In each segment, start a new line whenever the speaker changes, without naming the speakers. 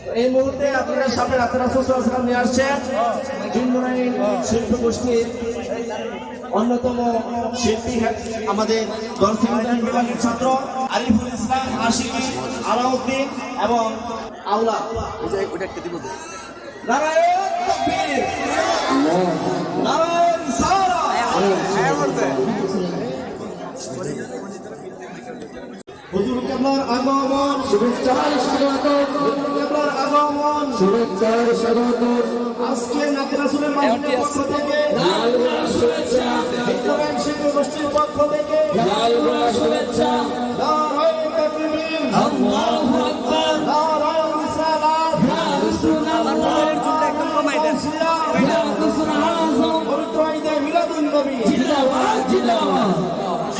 এই মুহূর্তে আপনাদের সামনে রাতের আসলাম নিয়ে আসছেন শিল্প গোষ্ঠীর অন্যতম শিল্পী আমাদের দর্শন বিভাগের ছাত্র আরিফুল ইসলাম আশিকি আলাউদ্দিন এবং আউলা। নারায়ণ তকবীর নারায়ণ সারা। আগমন কেবলার আগমন শুভেচ্ছার স্বাগতম। আজকে নাতি রাসূলের মাহফিলের পক্ষ থেকে শুভেচ্ছা। বিদ্যমান শিল্প গোষ্ঠীর পক্ষ থেকে শুভেচ্ছা।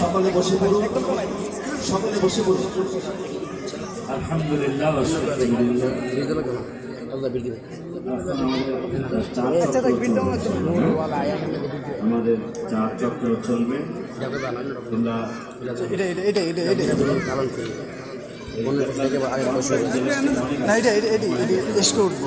সকলে বসে পড়ুন। সকলে বসে পড়ুন।
আলহামদুলিল্লাহ। আমাদের চা চক্র চলবে
না এটা এটা এটি এটি এসকে উঠবো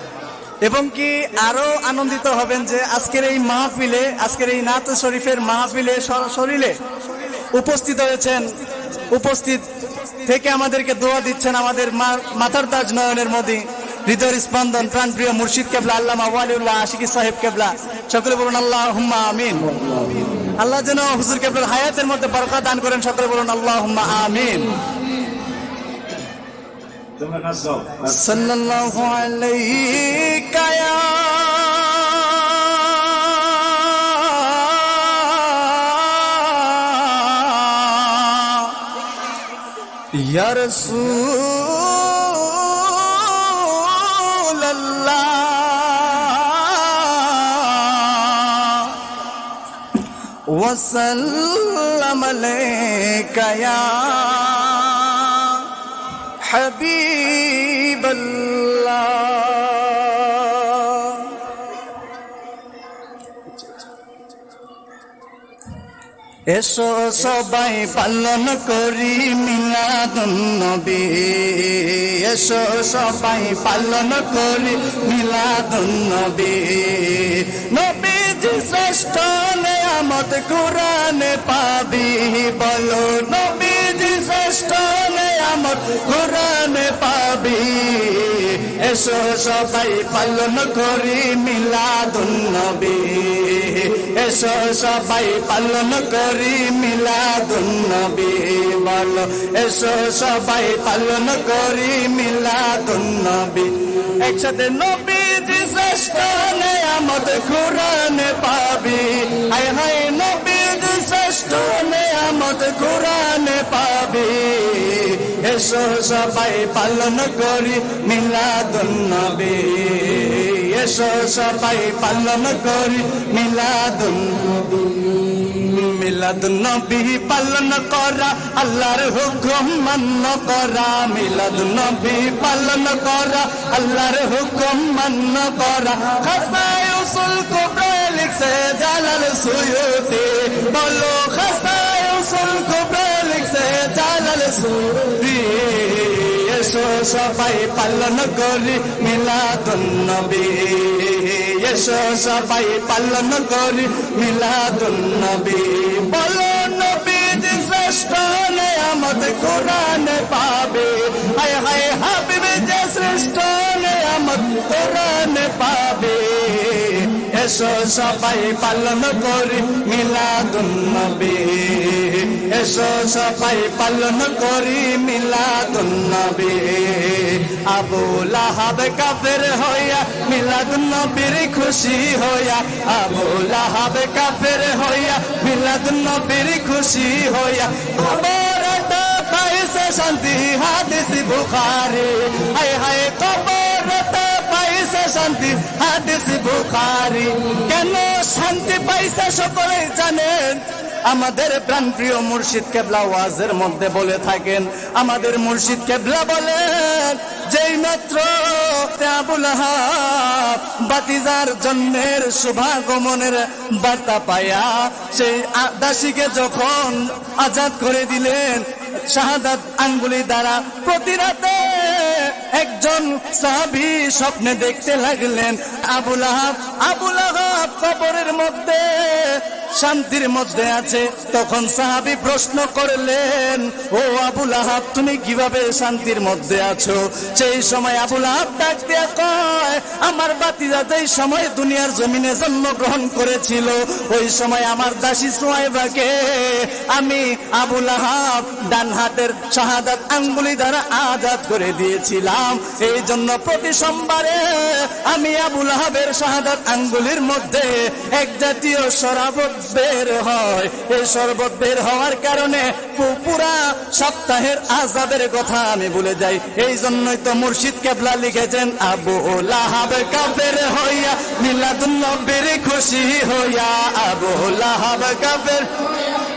এবং কি আরও আনন্দিত হবেন যে আজকের এই মাহফিলে, আজকের এই নাত শরীফের মাহফিলে সরাসরিলে উপস্থিত হয়েছেন, উপস্থিত থেকে আমাদেরকে দোয়া দিচ্ছেন আমাদের মাথার তাজ নয়নের মোদী, হৃদয়ের স্পন্দন, প্রাণপ্রিয় মুর্শিদ কেবলা আল্লাহ আওয়ালিউল্লাহ আশিকি সাহেব কেবলা। সকলে বলুন আল্লাহ হুম্মা আমিন। আল্লাহ যেন হুজুর কেবলার হায়াতের মধ্যে বরকা দান করেন, সকলে বলুন আল্লাহ হুম্মা আমিন। সাল্লাল্লাহু আলাইকা ইয়া রাসূলুল্লাহ ওয়া সাল্লাম আলাইকা حبيب الله এসো সবাই পালন করি মিলাদুন নবী এসো সবাই পালন করি মিলাদুন নবী নবীজি শ্রেষ্ঠ নেয়ামত কোরআনে পাবি বলো নবীজি শ্রেষ্ঠ নেয়ামত কোরআনে পাবি। এসো সবাই পালন করি মিলাদুন নবী। এসো সবাই পালন করি মিলাদুন নবী। বলো, এসো সবাই পালন করি মিলাদুন নবী। একসাথে নবী শ্রেষ্ঠ নেয়ামত কোরআনে পাবি। হায় হায়, নবী শ্রেষ্ঠ নেয়ামত কোরআনে পাবি। এসো সবাই পালন করি মিলাদুন নবী এসো সবাই পালন করি মিলাদুন নবী মিলাদুন নবী পালন করা, আল্লাহর হুকুম মান্য করা। মিলাদুন নবী পালন করা, আল্লাহর হুকুম মান্য করা। খাসায় উসুল কুবরা লিখছে জালাল সুয়ুতি। বলো এসো সবাই পালন করি মিলাদুন নবী এসো সবাই পালন করি মিলাদুন নবী বলো নবী যে শ্রেষ্ঠ নেয়ামত কোরআনে পাবে হায় হায় হাবিবে যে শ্রেষ্ঠ নেয়ামত কোরআনে পাবে এসো সবাই পালন করি মিলাদুন নবী এসো সবাই পালন করি মিলাদুন নবী আবু লাহাব কাফের হইয়া মিলাদুন নবীর খুশি হইয়া। আবু লাহাব কাফের হইয়া মিলাদুন নবীর খুশি হইয়া। খবরটা পাইছে শান্তি, হাদিস বুখারি। হায় হায় খবরটা পাইছে শান্তি, হাদিস বুখারি। কেন শান্তি পাইছে সকলে জানেন? আমাদের প্রাণপ্রিয় মুর্শিদ কেবলা ওয়াজের মধ্যে বলে থাকেন, আমাদের মুর্শিদ কেবলা বলেন, যেই মাত্র বাতিজার জন্মের শুভাগমনের বার্তা পায়া, সেই দাসীকে যখন আজাদ করে দিলেন, শাহাদাত আঙ্গুলি দ্বারা প্রতি রাতে একজন সাহাবি স্বপ্নে দেখতে লাগলেন, আবুল আহাব আবুল আহাব কবরের মধ্যে শান্তির মধ্যে আছে। তখন সাহাবি প্রশ্ন করলেন, ও আবুল আহাব তুমি কীভাবে শান্তির মধ্যে আছো? সেই সময় আবুল আহাব ডাক দিয়া কয়, আমার বাতিজা যেই সময় দুনিয়ার জমিনে জন্মগ্রহণ করেছিল, ওই সময় আমার দাসী সোয়াইবাকে আমি আবুল আহাব ডান হাতের শাহাদাত আঙ্গুলি দ্বারা আজাদ করে দিয়েছিলাম। এই জন্য প্রতি সোমবারে আমি আবুল আহাবের শাহাদাত আঙ্গুলির মধ্যে এক জাতীয় শরাবত বের হয়। এই শরবত বের হওয়ার কারণে পুরা সপ্তাহের আজাবের কথা আমি ভুলে যাই। এই জন্যই তো মুর্শিদ কেবলা লিখেছেন, আবু লাহাব কাবের হইয়া মিলাদুল নবীর খুশি হইয়া, আবু লাহাব কাবের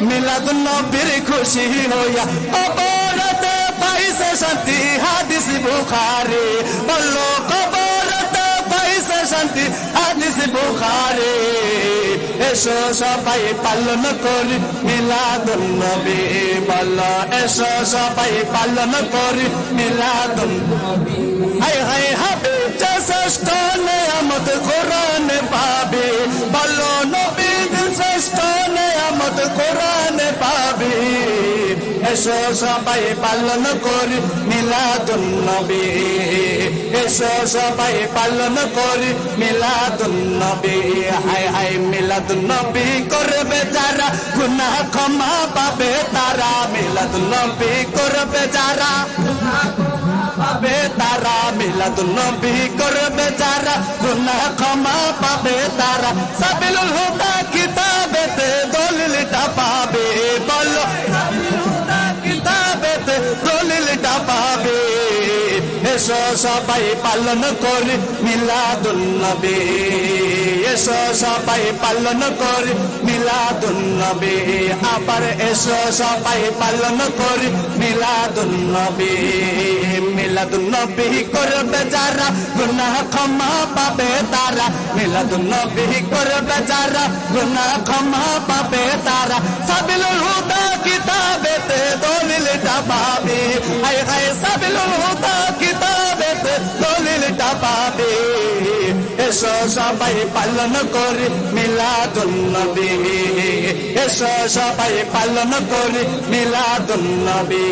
মিলাদুল নবীর খুশি হইয়া। অপরাধে পাইছে শান্তি, হাদিস বুখারি। বলল, কবরতে পাইছে শান্তি, হাদিস বুখারি। এসো, সবাই পালন করি। মিলাদুন নবী বল, এসো, সবাই পালন করি। মিলাদুন হাই হাই হবে শ্রেষ্ঠ নেয়ামত কোরআন পাবে। বলো নবী শ্রেষ্ঠ নেয়ামত কোরআন পাবে। এসো সবাই পালন করি মিলাদুন নবী এসো সবাই পালন করি মিলাদুন নবী হাই হাই মিলাদুন নবী করবে যারা, গুনাহ ক্ষমা পাবে তারা। মিলাদুন নবী করবে যারা পাবে তারা। সবাই পালন করি মিলাদুন নবী এসো সবাই পালন করি মিলাদুন নবী আবার এসো সবাই পালন করি মিলাদুন নবী মিলাদুন নবী করবে যারা, গুনাহ ক্ষমা পাবে তারা। মিলাদুন নবী করবে যারা, গুনাহ ক্ষমা পাবে তারা। সাবিলুল হুদা কিতাবেতে দলিলটা পাবে। হায় হায় সাবিলুল হুদা কিতাবেতে দলিলটা পাবে। এসো সবাই পালন করি মিলাদুন নবী এসো সবাই পালন করি মিলাদুন নবী